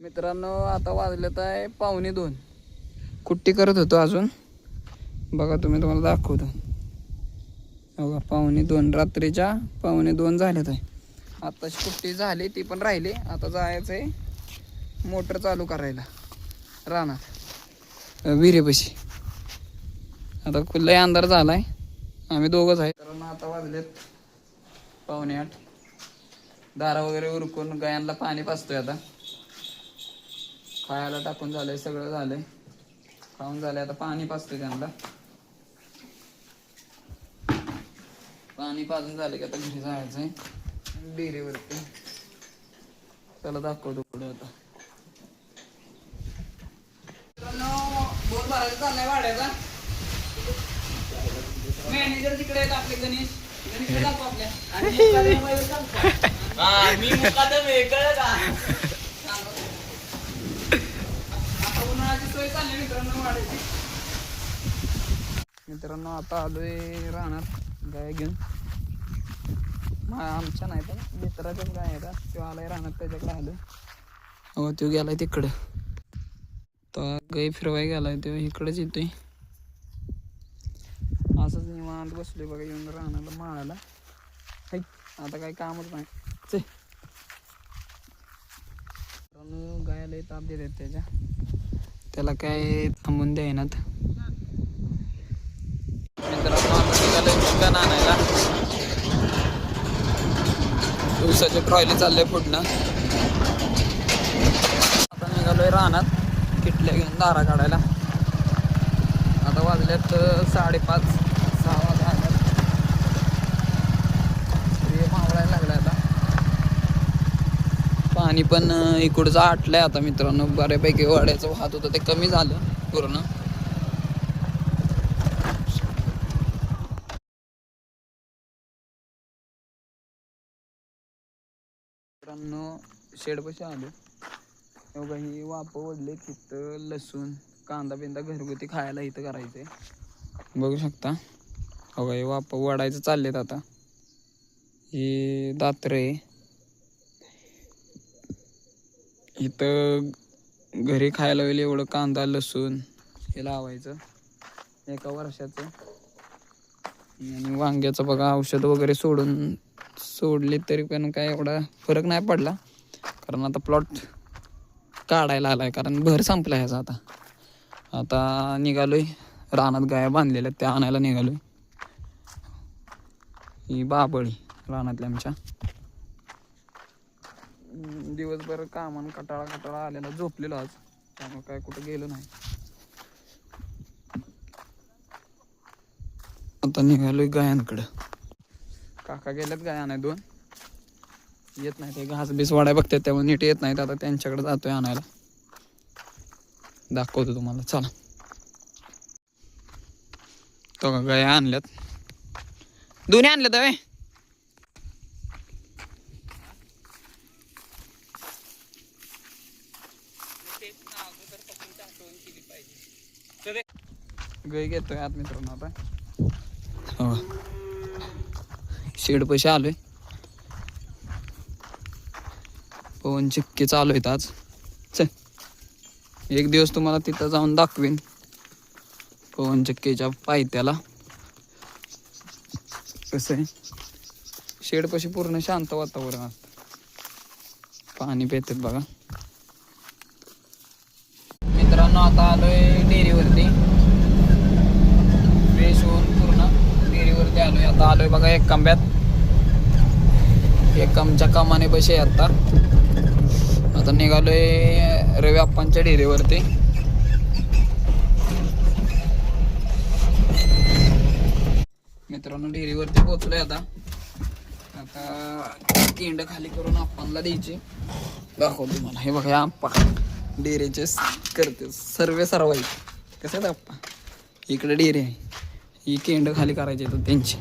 मित्रांनो आता वाजलेत आहे पावणे दोन. कुट्टी करत होतो अजून. बघा तुम्ही तुम्हाला दाखवतो. बघा पावणे दोन. रात्रीच्या पावणे दोन झालेत आहे. आत्ताची कुट्टी झाली ती पण राहिली. आता जायचं आहे मोटर चालू करायला. रानात. विहिरेपाशी आता खुल्लाही अंधार झालाय. आम्ही दोघंच आहे. तर आता वाजलेत पावणे आठ. दारा वगैरे उरकून गायांना पाणी पाचतोय आता. खायला टाकून झालंय सगळं झालंय. खाऊन झालंय आता पाणी पाजतोय त्यांना. पाणी पाजून झालं की आता घरी जायचंय. डेअरीवरती चला दाखवतो पुढे आता. बोल भरायचा चाललाय वाड्याचा मॅनेजर तिकडे आहेत आपले गणेश. गणेश दाखव आपल्या. आणि मी मुकादम कळलं का आता उन्हाळ्याची सोय चालली मित्रांनो वाढायची. मित्रांनो आता आलोय राहणार गाय घेऊन. आमच्या नाही पण मित्राच्याच गाय आहे का? तो आलाय राहणार त्याच्याकडे आलो हो तो गेलाय तिकडं. तो गाय फिरवाय गेलाय तो इकडंच येतोय. असंच निवांत बसलोय बघा येऊन राहणार माळाला. हाय आता काही कामच नाही. चल. गायला ताप देतात त्याच्या. त्याला काय थांबून द्यायनात येणार चिकन आणायला. दिवसाचे ट्रॉयले चालले पुढनं. आता निघालोय रानात किटल्या घेऊन दारा काढायला. आता वाजल्यात साडेपाच. पाणी पण इकडचं इकडचं आटलंय आता मित्रांनो. बऱ्यापैकी वाड्याचं वाहत होतं ते कमी झालं पूर्ण. मित्रांनो शेडपाशी आलो. एवढा ही वाप ओढले तिथं लसूण कांदा बिंदा घरगुती खायला इथं करायचंय. बघू शकता. अगं हे वाप वाढायचं चाललेत आता. हे दात्रे इथं घरी खायला होईल एवढं कांदा लसूण हे लावायचं. एका वर्षाचं. आणि वांग्याचं बघा औषध वगैरे सोडून सोडले तरी पण काय एवढा फरक नाही पडला. कारण आता प्लॉट काढायला आलाय कारण भर संपला ह्याचा आता. आता निघालोय रानात गाया बांधलेल्या त्या आणायला निघालोय. ही बाबळी रानातल्या आमच्या. दिवसभर कामान कटाळा कटाळा आलेला झोपलेलो आज. त्यामुळे काय कुठं गेलो नाही. आता निघालोय गायांकडं. काका गेल्यात गाया नाही दोन येत नाही ते घास बीस वाडाय बघतात त्यामुळे नीट येत नाहीत. आता त्यांच्याकडे जातोय आणायला. दाखवतो तुम्हाला. चला. तो का गाया आणल्यात? दोन्ही आणल्यात हवे गाय घेतोय आत मित्रांनो आता. शेड पैसे आलोय. पवन चिक्के चालू आहेत आज. चल. एक दिवस तुम्हाला तिथं जाऊन दाखवीन. पवन चक्कीच्या पायथ्याला. कसं आहे? शेडपाशी पूर्ण शांत वातावरण असतं पाणी पेतात बघा. मित्रांनो आता आलोय डेअरीवरती. फ्रेश होऊन पूर्ण डेअरीवरती आलोय. आता आलोय बघा एक कांब्यात एक आमच्या कामाने पैसे आता. आता निघालोय रवी आप्पांच्या डेअरीवरती. मित्रांनो डेअरीवरती पोहोचलोय आता. आता केंड खाली करून आप्पांना द्यायची. दाखवतो मला हे बघा आप्पा. डेरेचे करते. सर्वे सर्व कसं कसे आहेत आप्पा? इकडे डेअरी आहे. ही केंड खाली करायचे आहेत त्यांची.